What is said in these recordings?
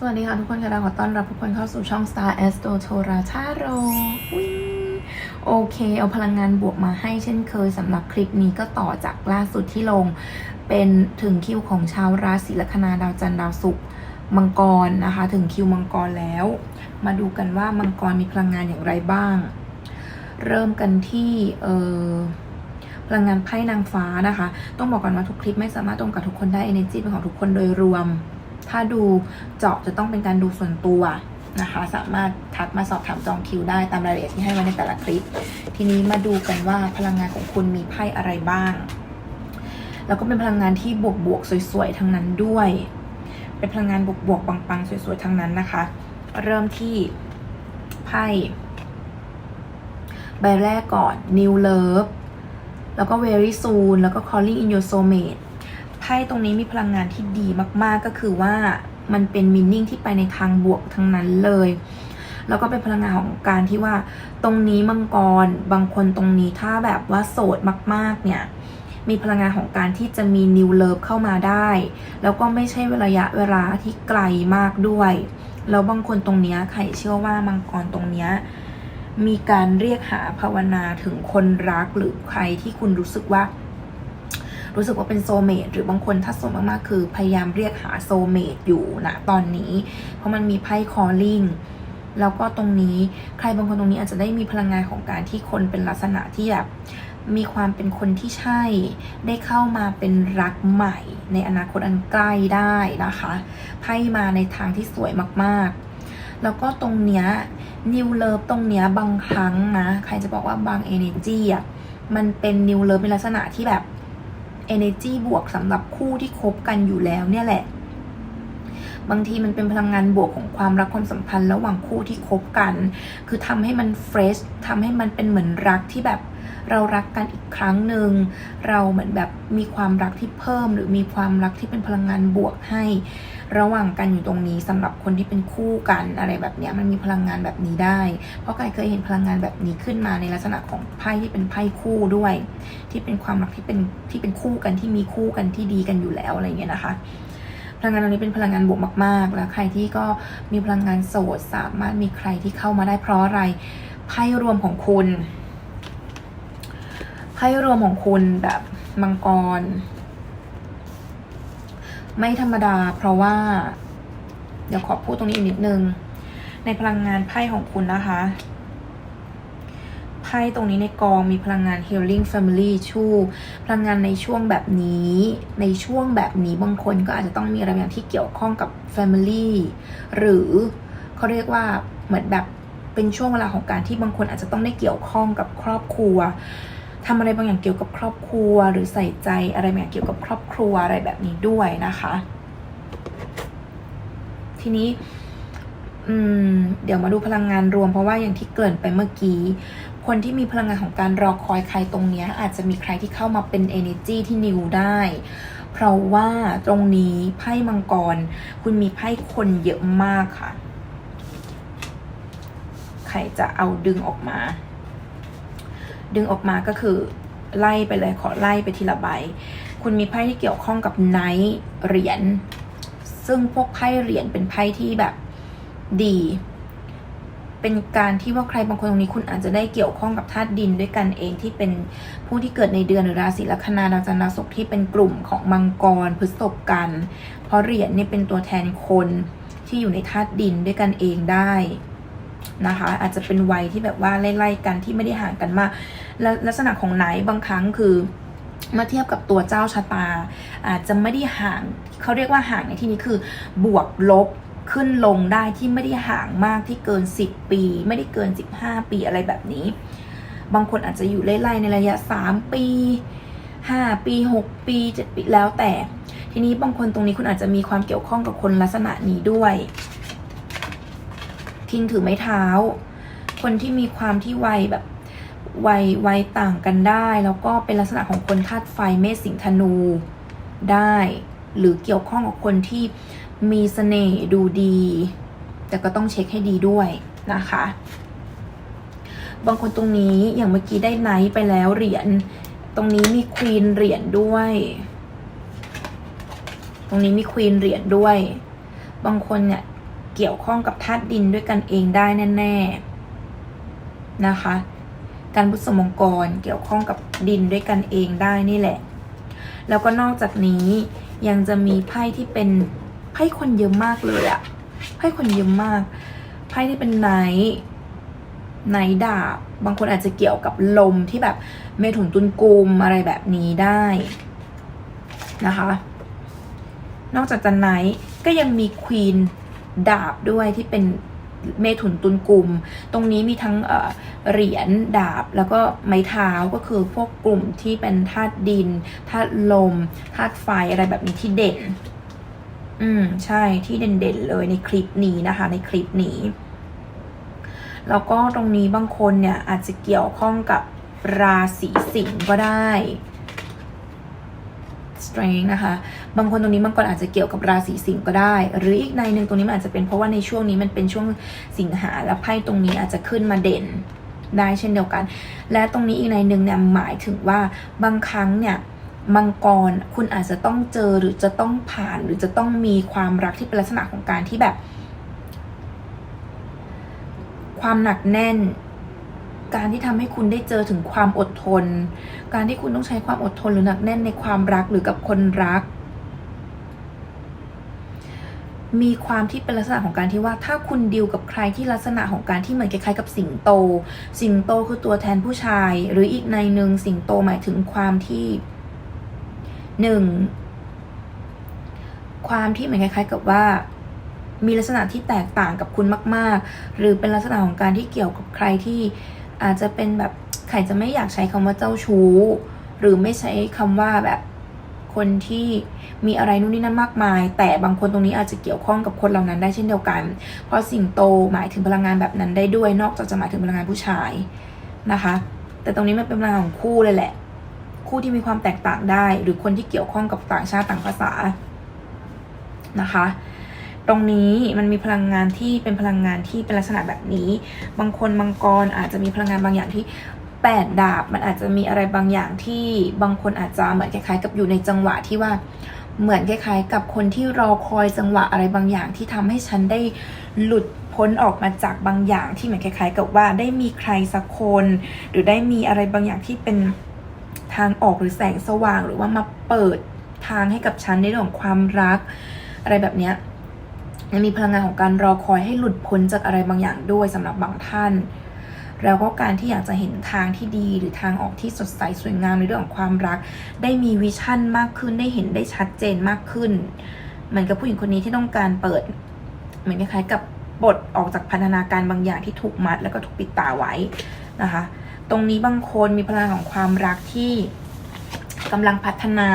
สวัสดีค่ะทุกคนค่ะเราขอต้อนรับทุกคนเข้าสู่ช่อง Star Astro t o r a t a r o วิ่งโอเค เอาพลังงานบวกมาให้เช่นเคยสำหรับคลิปนี้ก็ต่อจากล่าสุดที่ลง เป็นถึงคิวของชาวราศีลัคนาดาวจันทร์ดาวศุกร์มังกรนะคะ ถึงคิวมังกรแล้ว มาดูกันว่ามังกรมีพลังงานอย่างไรบ้าง เริ่มกันที่เออพลังงานไพ่นางฟ้านะคะ ต้องบอกก่อนว่าทุกคลิปไม่สามารถตรงกับทุกคนได้ energy เป็นของทุกคนโดยรวม ถ้าดูเจาะจะต้องเป็นการดูส่วนตัวนะคะ สามารถทักมาสอบถามจองคิวได้ตามรายละเอียดที่ให้ไว้ในแต่ละคลิป ทีนี้มาดูกันว่าพลังงานของคุณมีไพ่อะไรบ้าง แล้วก็เป็นพลังงานที่บวกบวกๆสวยๆทั้งนั้นด้วย เป็นพลังงานบวกบวกๆปังๆสวยๆทั้งนั้นนะคะ เริ่มที่ไพ่ใบแรกก่อน New Love แล้วก็ Very Soon แล้วก็ Calling in Your Soulmate ไพ่ตรงนี้มีพลังงานที่ดีมากๆก็คือว่ามันเป็นมินนิ่งที่ไปในทางบวกทั้งนั้นเลย แล้วก็เป็นพลังงานของการที่ว่า ตรงนี้มังกรบางคนตรงนี้ถ้าแบบว่าโสดมากๆเนี่ยมีพลังงานของการที่จะมีนิวเลิฟเข้ามาได้ แล้วก็ไม่ใช่ระยะเวลาที่ไกลมากด้วย แล้วบางคนตรงนี้ยใครเชื่อว่ามังกรตรงนี้มีการเรียกหาภาวนาถึงคนรักหรือใครที่คุณรู้สึกว่า รู้สึกว่าเป็นโซเมตหรือบางคนถ้าสดมากๆคือพยายามเรียกหาโซเมตอยู่นะตอนนี้ เพราะมันมีไพ่คอลลิ่งแล้วก็ตรงนี้ใครบางคนตรงนี้อาจจะได้มีพลังงานของการที่คนเป็นลักษณะที่แบบมีความเป็นคนที่ใช่ ได้เข้ามาเป็นรักใหม่ ในอนาคตอันใกล้ได้นะคะไพ่มาในทางที่สวยมากๆ แล้วก็ตรงเนี้ยนิวเลิฟตรงเนี้ยบางครั้งนะ ใครจะบอกว่าบางเอเนจีอะมันเป็นนิวเลิฟเป็นลักษณะที่แบบ energy บวกสำหรับคู่ที่คบกันอยู่แล้วเนี่ยแหละ บางทีมันเป็นพลังงานบวกของความรักความสัมพันธ์ระหว่างคู่ที่คบกัน คือทำให้มันเฟรชทำให้มันเป็นเหมือนรักที่แบบเรารักกันอีกครั้งหนึ่ง เราเหมือนแบบมีความรักที่เพิ่ม หรือมีความรักที่เป็นพลังงานบวกให้ ระหว่างกันอยู่ตรงนี้สำหรับคนที่เป็นคู่กันอะไรแบบเนี้ยมันมีพลังงานแบบนี้ได้ เพราะไก่เคยเห็นพลังงานแบบนี้ขึ้นมาในลักษณะของไพ่ที่เป็นไพ่คู่ด้วย ที่เป็นความรักที่เป็นที่เป็นคู่กันที่มีคู่กันที่ดีกันอยู่แล้วอะไรเงี้ยนะคะพลังงานตรงนี้เป็นพลังงานบวกมาก ๆ แล้วใครที่ก็มีพลังงานโสดสามารถมีใครที่เข้ามาได้เพราะอะไรไพ่รวมของคุณไพ่รวมของคุณแบบมังกร ไม่ธรรมดา เพราะว่า เดี๋ยวขอพูดตรงนี้อีกนิดนึง ในพลังงานไพ่ของคุณนะคะไพ่ตรงนี้ในกองมีพลังงาน healing family ชูพลังงานในช่วงแบบนี้ ในช่วงแบบนี้บางคนก็อาจจะต้องมีอะไรบางอย่างที่เกี่ยวข้องกับ family หรือเขาเรียกว่าเหมือนแบบเป็นช่วงเวลาของการที่บางคนอาจจะต้องได้เกี่ยวข้องกับครอบครัว ทำอะไรบางอย่างเกี่ยวกับครอบครัว หรือใส่ใจอะไรบางอย่างเกี่ยวกับครอบครัวอะไรแบบนี้ด้วยนะคะ ทีนี้เดี๋ยวมาดูพลังงานรวมเพราะว่าอย่างที่เกินไปเมื่อกี้ คนที่มีพลังงานของการรอคอยใครตรงนี้ อาจจะมีใครที่เข้ามาเป็น energy ที่นิวได้ เพราะว่าตรงนี้ไพ่มังกร คุณมีไพ่คนเยอะมากค่ะ ใครจะเอาดึงออกมา ดึงออกมาก็คือไล่ไปเลยขอไล่ไปทีละใบ คุณมีไพ่ที่เกี่ยวข้องกับไนท์เหรียญ ซึ่งพวกไพ่เหรียญเป็นไพ่ที่แบบดี เป็นการที่ว่าใครบางคนตรงนี้คุณอาจจะได้เกี่ยวข้องกับธาตุดินด้วยกันเองที่เป็นผู้ที่เกิดในเดือนหรือราศีลัคนาดาวจันทร์ดาวศุกร์ที่เป็นกลุ่มของมังกรพฤษภกัน เพราะเหรียญเนี่ยเป็นตัวแทนคนที่อยู่ในธาตุดินด้วยกันเองได้ นะคะ อาจจะเป็นวัยที่แบบว่าไล่ๆกันที่ไม่ได้ห่างกันมากและลักษณะของไนท์บางครั้งคือมื่อเทียบกับตัวเจ้าชะตา อาจจะไม่ได้ห่างเขาเรียกว่าห่างในที่นี้คือบวกลบขึ้นลงได้ที่ไม่ได้ห่างมากที่เกิน 10 ปี ไม่ได้เกิน 15 ปีอะไรแบบนี้ บางคนอาจจะอยู่ไล่ๆในระยะ 3 ปี 5 ปี 6 ปี 7 ปีแล้วแต่ ทีนี้บางคนตรงนี้คุณอาจจะมีความเกี่ยวข้องกับคนลักษณะนี้ด้วย คิงถือไม้เท้า คนที่มีความที่วัยแบบวัยวัยต่างกันได้ แล้วก็เป็นลักษณะของคนธาตุไฟเมษสิงธนูได้ หรือเกี่ยวข้องกับคนที่มีเสน่ห์ดูดี แต่ก็ต้องเช็คให้ดีด้วยนะคะ บางคนตรงนี้อย่างเมื่อกี้ได้ไนท์ไปแล้วเหรียญตรงนี้มีควีนเหรียญด้วย ตรงนี้มีควีนเหรียญด้วย บางคนเนี่ย เกี่ยวข้องกับธาตุดินด้วยกันเองได้แน่ๆนะคะ การบุษมงกรเกี่ยวข้องกับดินด้วยกันเองได้นี่แหละ แล้วก็นอกจากนี้ยังจะมีไพ่ที่เป็นไพ่คนเยอะมากเลยอะไพ่คนเยอะมาก ไพ่ที่เป็นไนท์ไนท์ดาบบางคนอาจจะเกี่ยวกับลมที่แบบเมถุนตุนกุมอะไรแบบนี้ได้นะคะ นอกจากจะไนท์ก็ยังมีควีน ดาบด้วยที่เป็นเมถุนตุนกลุ่ม ตรงนี้มีทั้งเอ่อเหรียญดาบแล้วก็ไม้เท้าก็คือพวกกลุ่มที่เป็นธาตุดินธาตุลมธาตุไฟอะไรแบบนี้ที่เด่น อืมใช่ที่เด่นๆเลยในคลิปนี้นะคะ ในคลิปนี้ แล้วก็ตรงนี้บางคนเนี่ยอาจจะเกี่ยวข้องกับราศีสิงห์ก็ได้ strength นะคะ บางคนตรงนี้บางคนอาจจะเกี่ยวกับราศีสิงห์ก็ได้ หรืออีกในหนึ่งตรงนี้มันอาจจะเป็นเพราะว่าในช่วงนี้มันเป็นช่วงสิงหาและไพ่ตรงนี้อาจจะขึ้นมาเด่นได้เช่นเดียวกัน และตรงนี้อีกในหนึ่งเนี่ยหมายถึงว่าบางครั้งเนี่ยมังกรคุณอาจจะต้องเจอหรือจะต้องผ่านหรือจะต้องมีความรักที่เป็นลักษณะของการที่แบบ ความหนักแน่น การที่ทำให้คุณได้เจอถึงความอดทน การที่คุณต้องใช้ความอดทนหรือหนักแน่นในความรักหรือกับคนรัก มีความที่เป็นลักษณะของการที่ว่าถ้าคุณดิวกับใครที่ลักษณะของการที่เหมือนคล้ายๆกับสิงโต สิงโตคือตัวแทนผู้ชาย หรืออีกในหนึ่งสิงโตหมายถึงความที่หนึ่งความที่เหมือนคล้ายๆกับว่ามีลักษณะที่แตกต่างกับคุณมาก ๆ หรือเป็นลักษณะของการที่เกี่ยวกับใครที่ อาจจะเป็นแบบใครจะไม่อยากใช้คำว่าเจ้าชู้ หรือไม่ใช้คำว่าแบบคนที่มีอะไรนู่นนี่นั่นมากมาย แต่บางคนตรงนี้อาจจะเกี่ยวข้องกับคนเหล่านั้นได้เช่นเดียวกัน เพราะสิงโตหมายถึงพลังงานแบบนั้นได้ด้วย นอกจากจะหมายถึงพลังงานผู้ชายนะคะ แต่ตรงนี้มันเป็นพลังงานของคู่เลยแหละ คู่ที่มีความแตกต่างได้ หรือคนที่เกี่ยวข้องกับต่างชาติต่างภาษานะคะ ตรงนี้มันมีพลังงานที่เป็นพลังงานที่เป็นลักษณะแบบนี้ บางคนมังกรอาจจะมีพลังงานบางอย่างที่แปดดาบมันอาจจะมีอะไรบางอย่างที่บางคนอาจจะเหมือนคล้ายๆ กับอยู่ในจังหวะที่ว่าเหมือนคล้ายๆ กับคนที่รอคอยจังหวะอะไรบางอย่างที่ทำให้ฉันได้หลุดพ้นออกมาจากบางอย่างที่เหมือนคล้าย ๆ กับว่าได้มีใครสักคน หรือได้มีอะไรบางอย่างที่เป็นทางออกหรือแสงสว่าง หรือว่ามาเปิดทางให้กับฉันในเรื่องของความรัก อะไรแบบเนี้ย ยังมีพลังงานของการรอคอยให้หลุดพ้นจากอะไรบางอย่างด้วยสำหรับบางท่าน แล้วก็การที่อยากจะเห็นทางที่ดีหรือทางออกที่สดใสสวยงามในเรื่องของความรัก ได้มีวิชั่นมากขึ้นได้เห็นได้ชัดเจนมากขึ้น เหมือนกับผู้หญิงคนนี้ที่ต้องการเปิด เหมือนคล้ายๆกับบทออกจากพันธนาการบางอย่างที่ถูกมัดแล้วก็ถูกปิดตาไว้นะคะ ตรงนี้บางคนมีพลังของความรักที่ กำลังพัฒนา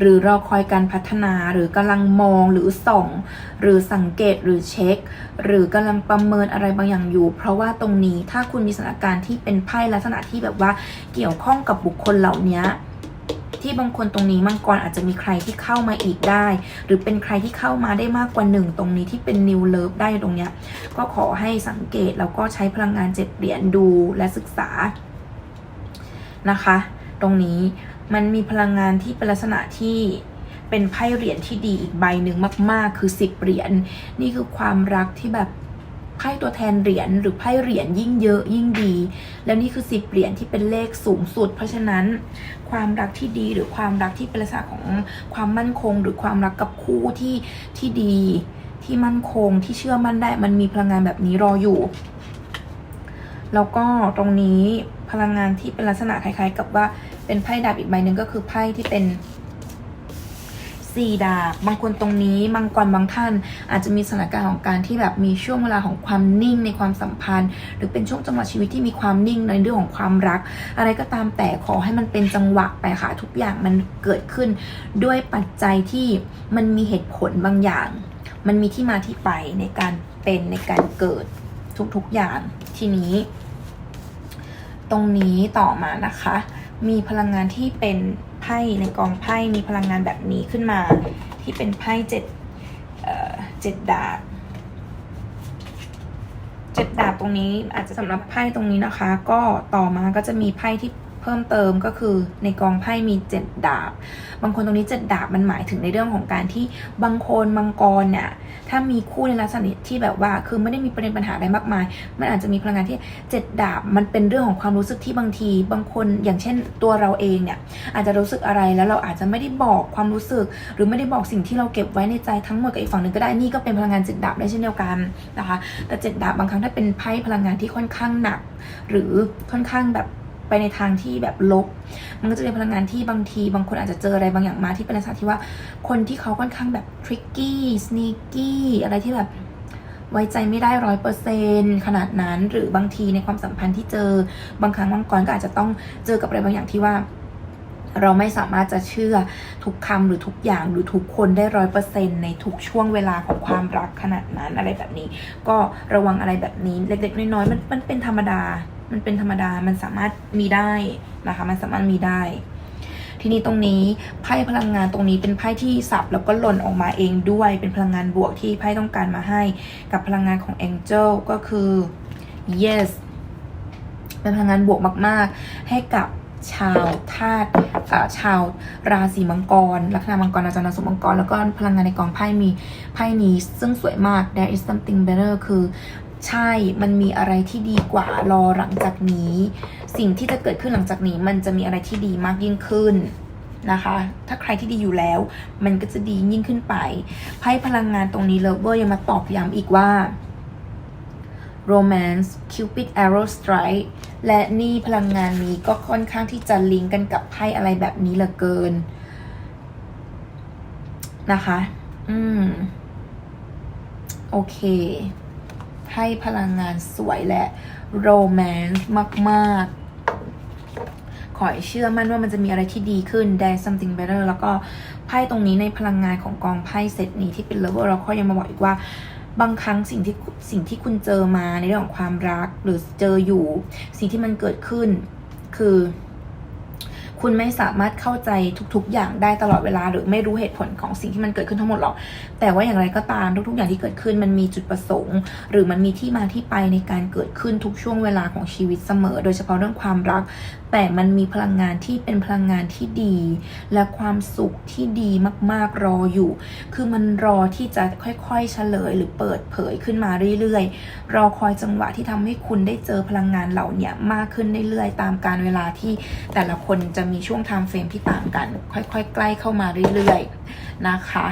หรือรอคอยการพัฒนาหรือกำลังมองหรือส่อง หรือสังเกตหรือเช็ค หรือกำลังประเมินอะไรบางอย่างอยู่ เพราะว่าตรงนี้ถ้าคุณมีสถานการณ์ที่เป็นไพ่ลักษณะที่แบบว่าเกี่ยวข้องกับบุคคลเหล่านี้ที่บางคนตรงนี้มังกรอาจจะมีใครที่เข้ามาอีกได้ หรือเป็นใครที่เข้ามาได้มากกว่าหนึ่งตรงนี้ที่เป็นนิวเลิฟได้ตรงเนี้ยก็ขอให้สังเกตแล้วก็ใช้พลังงานเจ็ดเหรียญดูและศึกษานะคะ ตรงนี้ มันมีพลังงานที่เป็นลักษณะที่เป็นไพ่เหรียญที่ดีอีกใบหนึ่งมาก ๆ คือสิบเหรียญนี่คือความรักที่แบบไพ่ตัวแทนเหรียญหรือไพ่เหรียญยิ่งเยอะยิ่งดี แล้วนี่คือสิบเหรียญที่เป็นเลขสูงสุด เพราะฉะนั้นความรักที่ดีหรือความรักที่เป็นลักษณะของความมั่นคง หรือความรักกับคู่ที่ที่ดีที่มั่นคงที่เชื่อมั่นได้มันมีพลังงานแบบนี้รออยู่ แล้วก็ตรงนี้พลังงานที่เป็นลักษณะคล้าย ๆ กับว่า เป็นไพ่ดาบอีกใบหนึ่งก็คือไพ่ที่เป็นสี่ดาบบางคนตรงนี้มังกรบางท่าน อาจจะมีสถานการณ์ของการที่แบบมีช่วงเวลาของความนิ่งในความสัมพันธ์ หรือเป็นช่วงจังหวะชีวิตที่มีความนิ่งในเรื่องของความรัก อะไรก็ตามแต่ขอให้มันเป็นจังหวะไปค่ะทุกอย่างมันเกิดขึ้นด้วยปัจจัยที่มันมีเหตุผลบางอย่าง มันมีที่มาที่ไปในการเป็นในการเกิดทุกๆอย่างทีนี้ ตรงนี้ต่อมานะคะ มีพลังงานที่เป็นไพ่ในกองไพ่มีพลังงานแบบนี้ขึ้นมา ที่เป็นไพ่เจ็ดเอ่อเจ็ดดาบเจ็ดดาบตรงนี้อาจจะสำหรับไพ่ตรงนี้นะคะ ก็ต่อมาก็จะมีไพ่ที่ เพิ่มเติมก็คือในกองไพ่มีเจ็ดดาบ บางคนตรงนี้เจ็ดดาบมันหมายถึงในเรื่องของการที่บางคนบางกรเนี่ยถ้ามีคู่ในลักษณะที่แบบว่า คือไม่ได้มีประเด็นปัญหาอะไรมากมาย มันอาจจะมีพลังงานที่เจ็ดดาบมันเป็นเรื่องของความรู้สึกที่บางที บางคนอย่างเช่นตัวเราเองเนี่ยอาจจะรู้สึกอะไรแล้วเราอาจจะไม่ได้บอกความรู้สึก หรือไม่ได้บอกสิ่งที่เราเก็บไว้ในใจทั้งหมดกับอีกฝั่งหนึ่งก็ได้นี่ก็เป็นพลังงานเจ็ดดาบได้เช่นเดียวกันนะคะแต่เจ็ดดาบบางครั้งถ้าเป็นไพ่พลังงานที่ค่อนข้างหนัก หรือค่อนข้างแบบ ไปในทางที่แบบลบ มันก็จะเป็นพลังงานที่บางทีบางคนอาจจะเจออะไรบางอย่างมาที่เป็นลักษณะที่ว่าคนที่เขาค่อนข้างแบบ tricky sneaky อะไรที่แบบไว้ใจไม่ได้ร้อยเปอร์เซนขนาดนั้นหรือบางทีในความสัมพันธ์ที่เจอบางครั้งบางกรก็อาจจะต้องเจอกับอะไรบางอย่างที่ว่า เราไม่สามารถจะเชื่อทุกคำหรือทุกอย่างหรือทุกคนได้ร้อยเปอร์เซนในทุกช่วงเวลาของความรักขนาดนั้นอะไรแบบนี้ ก็ระวังอะไรแบบนี้เล็กๆน้อยๆมันมันเป็นธรรมดา มันเป็นธรรมดา มันสามารถมีได้นะคะ มันสามารถมีได้ ทีนี้ตรงนี้ไพ่พลังงานตรงนี้เป็นไพ่ที่สับแล้วก็หล่นออกมาเองด้วย เป็นพลังงานบวกที่ไพ่ต้องการมาให้ กับพลังงานของ Angel ก็คือ yes เป็นพลังงานบวกมาก ๆ ให้กับชาวธาตุชาวราศีมังกร ลัคนามังกรอาจารย์นสุมังกร แล้วก็พลังงานในกองไพ่มีไพ่นี้ซึ่งสวยมาก there is something better คือ ใช่มันมีอะไรที่ดีกว่ารอหลังจากนี้ สิ่งที่จะเกิดขึ้นหลังจากนี้ มันจะมีอะไรที่ดีมากยิ่งขึ้นนะคะ ถ้าใครที่ดีอยู่แล้ว มันก็จะดียิ่งขึ้นไปไพ่พลังงานตรงนี้เลเวอร์ยังมาตอกย้ำอีกว่า romance cupid arrow strike และนี่พลังงานนี้ก็ค่อนข้างที่จะลิงก์กันกับไพ่อะไรแบบนี้เหลือเกิน นะคะ อืม โอเค ให้พลังงานสวยและโรแมนต์มาก ๆ ขอให้เชื่อมั่นว่ามันจะมีอะไรที่ดีขึ้น There's something better แล้วก็ไพ่ตรงนี้ในพลังงานของกองไพ่เซตนี้ที่เป็นเลเวลเราก็ยังมาบอกอีกว่าบางครั้งสิ่งที่สิ่งที่คุณเจอมาในเรื่องของความรักหรือเจออยู่ สิ่งที่มันเกิดขึ้นคือ คุณไม่สามารถเข้าใจทุกๆ อย่างได้ตลอดเวลา หรือไม่รู้เหตุผลของสิ่งที่มันเกิดขึ้นทั้งหมดหรอก แต่ว่าอย่างไรก็ตามทุกๆ อย่างที่เกิดขึ้นมันมีจุดประสงค์ หรือมันมีที่มาที่ไปในการเกิดขึ้นทุกช่วงเวลาของชีวิตเสมอ โดยเฉพาะเรื่องความรัก แต่มันมีพลังงานที่เป็นพลังงานที่ดี และความสุขที่ดีมากๆรออยู่ คือมันรอที่จะค่อยๆเฉลย หรือเปิดเผยขึ้นมาเรื่อยๆ รอคอยจังหวะที่ทำให้คุณได้เจอพลังงานเหล่านี้มากขึ้นเรื่อยๆ ตามการเวลาที่แต่ละคนจะมีช่วงไทม์เฟรมที่ต่างกัน ค่อยๆ ใกล้เข้ามาเรื่อยๆ นะคะ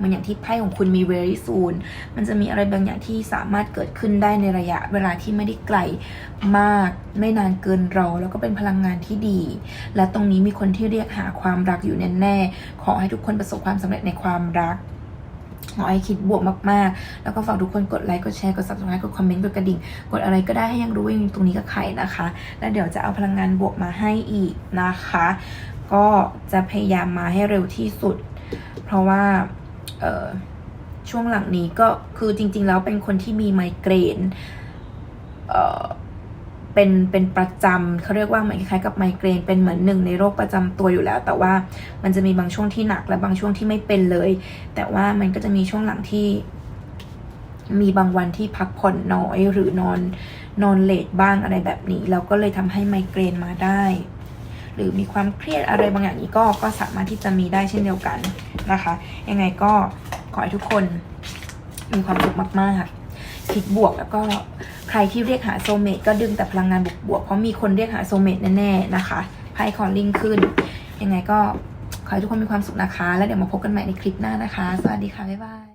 มันอย่างที่ไพ่ของคุณมี very soon มันจะมีอะไรบางอย่างที่สามารถเกิดขึ้นได้ในระยะเวลาที่ไม่ได้ไกลมากไม่นานเกินรอแล้วก็เป็นพลังงานที่ดี และตรงนี้มีคนที่เรียกหาความรักอยู่แน่ๆขอให้ทุกคนประสบความสำเร็จในความรัก ขอให้คิดบวกมากๆ แล้วก็ฝากทุกคนกดไลค์ กดแชร์ กด subscribe กดคอมเมนต์ กดกระดิ่ง กดอะไรก็ได้ให้ยังรู้ว่ายังตรงนี้กับใครนะคะ แล้วเดี๋ยวจะเอาพลังงานบวกมาให้อีกนะคะ ก็จะพยายามมาให้เร็วที่สุด เพราะว่าเออช่วงหลังนี้ก็คือจริง ๆ แล้วเป็นคนที่มีไมเกรนเอ่อ เป็นเป็นประจำเขาเรียกว่าเหมือนคล้ายกับไมเกรนเป็นเหมือนหนึ่งในโรคประจำตัวอยู่แล้ว แต่ว่ามันจะมีบางช่วงที่หนักและบางช่วงที่ไม่เป็นเลย แต่ว่ามันก็จะมีช่วงหลังที่ มีบางวันที่พักผ่อนน้อยหรือนอนนอนเลทบ้างอะไรแบบนี้แล้วก็เลยทำให้ไมเกรนมาได้ หรือมีความเครียดอะไรบางอย่างนี้ก็ก็สามารถที่จะมีได้เช่นเดียวกันนะคะ ยังไงก็ขอให้ทุกคนมีความสุขมากๆคิ ดบวก แล้วก็ใครที่เรียกหาโซเมตก็ดึงแต่พลังงานบวกๆเพราะมีคนเรียกหาโซเมตแน่ๆนะคะไพ่คอลลิ่งขึ้น ยังไงก็ขอให้ทุกคนมีความสุขนะคะ แล้วเดี๋ยวมาพบกันใหม่ในคลิปหน้านะคะ สวัสดีค่ะ บ๊ายบาย